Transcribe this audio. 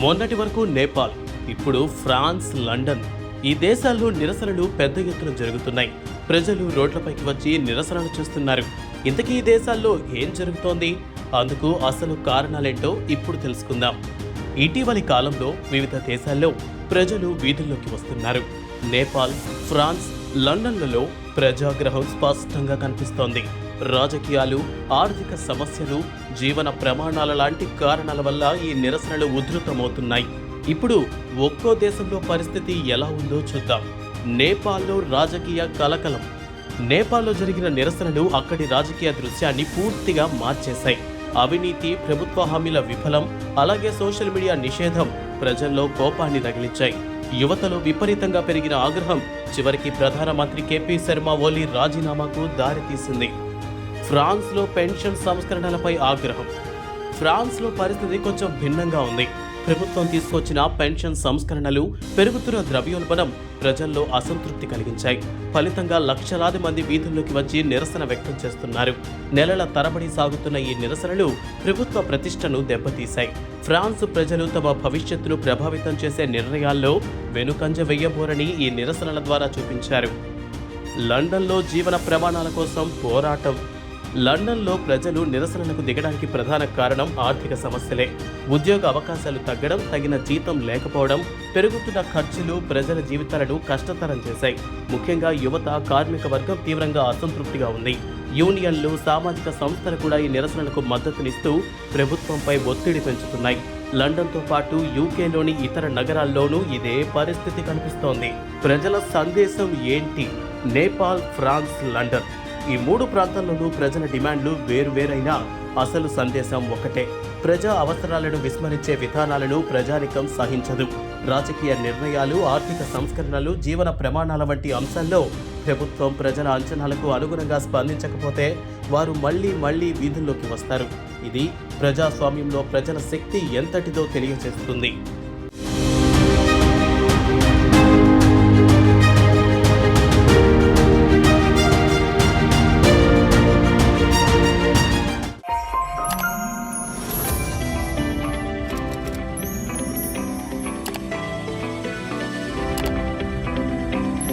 మొన్నటి వరకు నేపాల్ ఇప్పుడు ఫ్రాన్స్ లండన్. ఈ దేశాల్లో నిరసనలు పెద్ద ఎత్తున జరుగుతున్నాయి. ప్రజలు రోడ్లపైకి వచ్చి నిరసనలు చేస్తున్నారు. ఇంతకీ ఈ దేశాల్లో ఏం జరుగుతోంది? అందుకు అసలు కారణాలేంటో ఇప్పుడు తెలుసుకుందాం. ఇటీవలి కాలంలో వివిధ దేశాల్లో ప్రజలు వీధుల్లోకి వస్తున్నారు. నేపాల్ ఫ్రాన్స్ లండన్లలో ప్రజాగ్రహం స్పష్టంగా కనిపిస్తోంది. రాజకీయాలు ఆర్థిక సమస్యలు జీవన ప్రమాణాల లాంటి కారణాల వల్ల ఈ నిరసనలు ఉధృతమవుతున్నాయి. ఇప్పుడు ఒక్కో దేశంలో పరిస్థితి ఎలా ఉందో చూద్దాం. నేపాల్లో రాజకీయ కలకలం. నేపాల్లో జరిగిన నిరసనలు అక్కడి రాజకీయ దృశ్యాన్ని పూర్తిగా మార్చేశాయి. అవినీతి ప్రభుత్వ హామీల విఫలం అలాగే సోషల్ మీడియా నిషేధం ప్రజల్లో కోపాన్ని తగిలించాయి. యువతలో విపరీతంగా పెరిగిన ఆగ్రహం చివరికి ప్రధానమంత్రి కేపీ శర్మ ఓలీ రాజీనామాకు దారితీసింది. ఫ్రాన్స్లో పెన్షన్ సంస్కరణలపై ఆగ్రహం. ఫ్రాన్స్లో పరిస్థితి కొంచెం భిన్నంగా ఉంది. ప్రభుత్వం తీసుకొచ్చిన పెన్షన్ సంస్కరణలు పెరుగుతున్న ద్రవ్యోల్బణం ప్రజల్లో అసంతృప్తి కలిగించాయి. ఫలితంగా లక్షలాది మంది వీధుల్లోకి వచ్చి నిరసన వ్యక్తం చేస్తున్నారు. నెలల తరబడి సాగుతున్న ఈ నిరసనలు ప్రభుత్వ ప్రతిష్టను దెబ్బతీశాయి. ఫ్రాన్స్ ప్రజలు తమ భవిష్యత్తును ప్రభావితం చేసే నిర్ణయాల్లో వెనుకంజ వెయ్యబోరని ఈ నిరసనల ద్వారా చూపించారు. లండన్లో జీవన ప్రమాణాల కోసం పోరాటం లండన్లో ప్రజలు నిరసనలకు దిగడానికి ప్రధాన కారణం ఆర్థిక సమస్యలే. ఉద్యోగ అవకాశాలు తగ్గడం తగిన జీతం లేకపోవడం పెరుగుతున్న ఖర్చులు ప్రజల జీవితాలను కష్టతరం చేశాయి. ముఖ్యంగా యువత కార్మిక వర్గం తీవ్రంగా అసంతృప్తిగా ఉంది. యూనియన్లు సామాజిక సంస్థలు కూడా ఈ నిరసనలకు మద్దతునిస్తూ ప్రభుత్వంపై ఒత్తిడి పెంచుతున్నాయి. లండన్తో పాటు యూకేలోని ఇతర నగరాల్లోనూ ఇదే పరిస్థితి కనిపిస్తోంది. ప్రజల సందేశం ఏంటి? Nepal France London. ఈ మూడు ప్రాంతాల్లోనూ ప్రజల డిమాండ్లు వేరువేరైనా అసలు సందేశం ఒకటే ప్రజా అవసరాలను విస్మరించే విధానాలను ప్రజానికం సహించదు. రాజకీయ నిర్ణయాలు ఆర్థిక సంస్కరణలు జీవన ప్రమాణాల వంటి అంశాల్లో ప్రభుత్వం ప్రజల అంచనాలకు అనుగుణంగా స్పందించకపోతే వారు మళ్ళీ మళ్ళీ వీధుల్లోకి వస్తారు. ఇది ప్రజాస్వామ్యంలో ప్రజల శక్తి ఎంతటిదో తెలియజేస్తుంది.